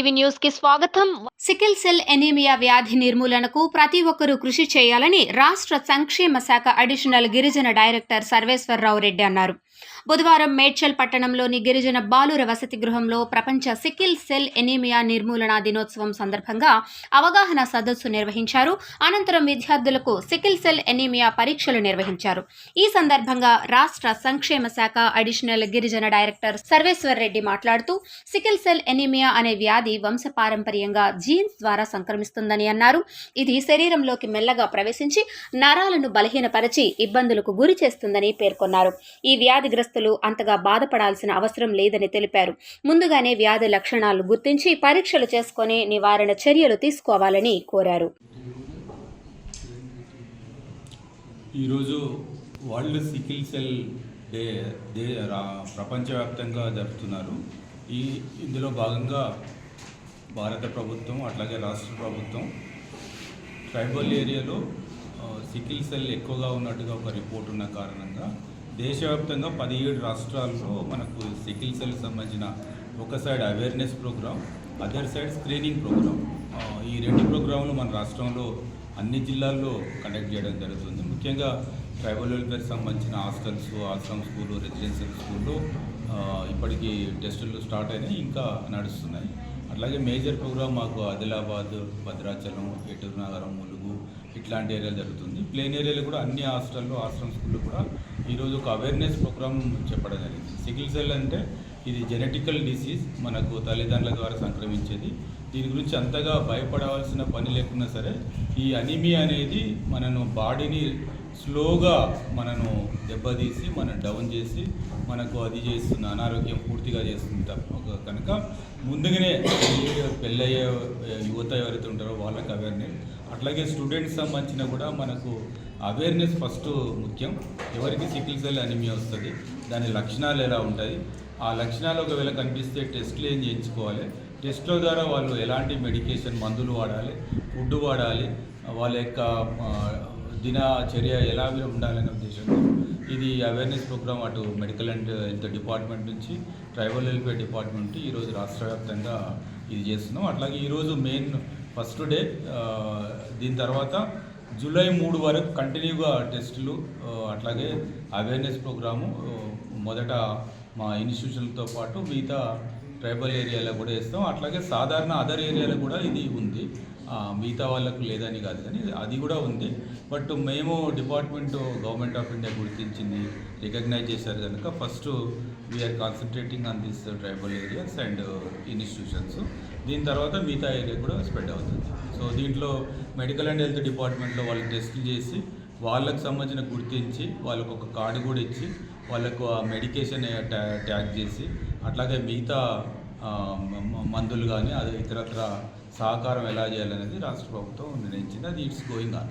TV న్యూస్కి స్వాగతం. Sickle cell anaemia వ్యాధి నిర్మూలనకు ప్రతి ఒక్కరూ కృషి చేయాలని రాష్ట్ర సంక్షేమ శాఖ అడిషనల్ గిరిజన డైరెక్టర్ సర్వేశ్వరరావు రెడ్డి అన్నారు. బుధవారం మేడ్చల్ పట్టణంలోని గిరిజన బాలుర వసతి గృహంలో ప్రపంచ సికిల్ సెల్ ఎనీమియా నిర్మూలన దినోత్సవం సందర్భంగా అవగాహన సదస్సు నిర్వహించారు. అనంతరం విద్యార్థులకు సికిల్ సెల్ ఎనీమియా పరీక్షలు నిర్వహించారు. ఈ సందర్భంగా రాష్ట్ర సంక్షేమ శాఖ అడిషనల్ గిరిజన డైరెక్టర్ సర్వేశ్వర్ రెడ్డి మాట్లాడుతూ సికిల్ సెల్ ఎనీమియా అనే వ్యాధి వంశపారంపర్యంగా జీన్స్ ద్వారా సంక్రమిస్తుందని అన్నారు. ఇది శరీరంలోకి మెల్లగా ప్రవేశించి నరాలను బలహీనపరిచి ఇబ్బందులకు గురి చేస్తుందని పేర్కొన్నారు. ఈ వ్యాధిగ్రస్తులు అంతగా బాధపడాల్సిన అవసరం లేదని తెలిపారు. ముందుగానే వ్యాధి లక్షణాలు గుర్తించి పరీక్షలు చేసుకుని నివారణ చర్యలు తీసుకోవాలని కోరారు. ఈరోజు world sickle cell day day ప్రపంచవ్యాప్తంగా జరుపుతున్నారు. ఈ ఇందులో భాగంగా భారత ప్రభుత్వం అట్లాగే రాష్ట్ర ప్రభుత్వం ట్రైబల్ ఏరియాలో సికిల్ సెల్ ఎక్కువగా ఉన్నట్టుగా ఒక రిపోర్ట్ ఉన్న కారణంగా దేశవ్యాప్తంగా పదిహేడు రాష్ట్రాల్లో మనకు సికిల్ సెల్ సంబంధించిన ఒక side awareness program other side screening program ఈ రెండు ప్రోగ్రాంలు మన రాష్ట్రంలో అన్ని జిల్లాల్లో కండక్ట్ చేయడం జరుగుతుంది. ముఖ్యంగా ట్రైబల్ వెల్ఫేర్ సంబంధించిన హాస్టల్స్ ఆశ్రమ్ స్కూలు రెసిడెన్షియల్ స్కూల్లో ఇప్పటికీ టెస్టులు స్టార్ట్ అయినాయి ఇంకా నడుస్తున్నాయి. అట్లాగే మేజర్ ప్రోగ్రామ్ మాకు ఆదిలాబాద్ భద్రాచలం ఎటూరు నగరం ములుగు ఇట్లాంటి ఏరియాలు జరుగుతుంది. ప్లేన్ ఏరియాలో కూడా అన్ని హాస్టల్లో హాస్టల్ స్కూల్లో కూడా ఈరోజు ఒక అవేర్నెస్ ప్రోగ్రామ్ చెప్పడం జరిగింది. సికిల్ సెల్ అంటే ఇది జెనెటికల్ డిసీజ్ మనకు తల్లిదండ్రుల ద్వారా సంక్రమించేది. దీని గురించి అంతగా భయపడవలసిన పని లేకున్నా సరే ఈ అనిమియా అనేది మనను బాడీని స్లోగా మనను దెబ్బతీసి మనం డౌన్ చేసి మనకు అది చేస్తుంది అనారోగ్యం పూర్తిగా చేస్తుంది తప్ప కనుక ముందుగానే పెళ్ళయ్యే యువత ఎవరైతే ఉంటారో వాళ్ళకి అవేర్నెస్ అట్లాగే స్టూడెంట్స్ సంబంధించిన కూడా మనకు అవేర్నెస్ ఫస్ట్ ముఖ్యం. ఎవరికి సికిల్ సెల్ అనిమియా వస్తుంది దాని లక్షణాలు ఎలా ఉంటాయి? ఆ లక్షణాలు ఒకవేళ కనిపిస్తే టెస్ట్లు ఏం చేయించుకోవాలి? టెస్ట్ల ద్వారా వాళ్ళు ఎలాంటి మెడికేషన్ మందులు వాడాలి ఫుడ్ వాడాలి వాళ్ళ యొక్క దినచర్య ఎలా ఉండాలనే ఉద్దేశంతో ఇది అవేర్నెస్ ప్రోగ్రామ్ అటు మెడికల్ అండ్ హెల్త్ డిపార్ట్మెంట్ నుంచి ట్రైబల్ వెల్ఫేర్ డిపార్ట్మెంట్ నుంచి ఈరోజు రాష్ట్ర వ్యాప్తంగా ఇది చేస్తున్నాం. అట్లాగే ఈరోజు మెయిన్ ఫస్ట్ డే దీని తర్వాత జూలై మూడు వరకు కంటిన్యూగా టెస్టులు అట్లాగే అవేర్నెస్ ప్రోగ్రాము మొదట మా ఇన్స్టిట్యూషన్తో పాటు మిగతా ట్రైబల్ ఏరియాలో కూడా వేస్తాం. అట్లాగే సాధారణ అదర్ ఏరియాలో కూడా ఇది ఉంది. మిగతా వాళ్ళకు లేదని కాదు కానీ అది కూడా ఉంది. బట్ మేము డిపార్ట్మెంట్ గవర్నమెంట్ ఆఫ్ ఇండియా గుర్తించింది రికగ్నైజ్ చేశారు కనుక first we're concentrating on this tribal areas and institutions దీని తర్వాత మిగతా ఏరియా కూడా స్ప్రెడ్ అవుతుంది. సో దీంట్లో మెడికల్ అండ్ హెల్త్ డిపార్ట్మెంట్లో వాళ్ళు టెస్టులు చేసి వాళ్ళకు సంబంధించిన గుర్తించి వాళ్ళకు ఒక కార్డు కూడా ఇచ్చి వాళ్ళకు ఆ మెడికేషన్ ట్యాగ్ చేసి అట్లాగే మిగతా మందులు కానీ అదే ఇతరత్ర సహకారం ఎలా చేయాలనేది రాష్ట్ర ప్రభుత్వం నిర్ణయించింది. అది ఇట్స్ గోయింగ్ ఆన్.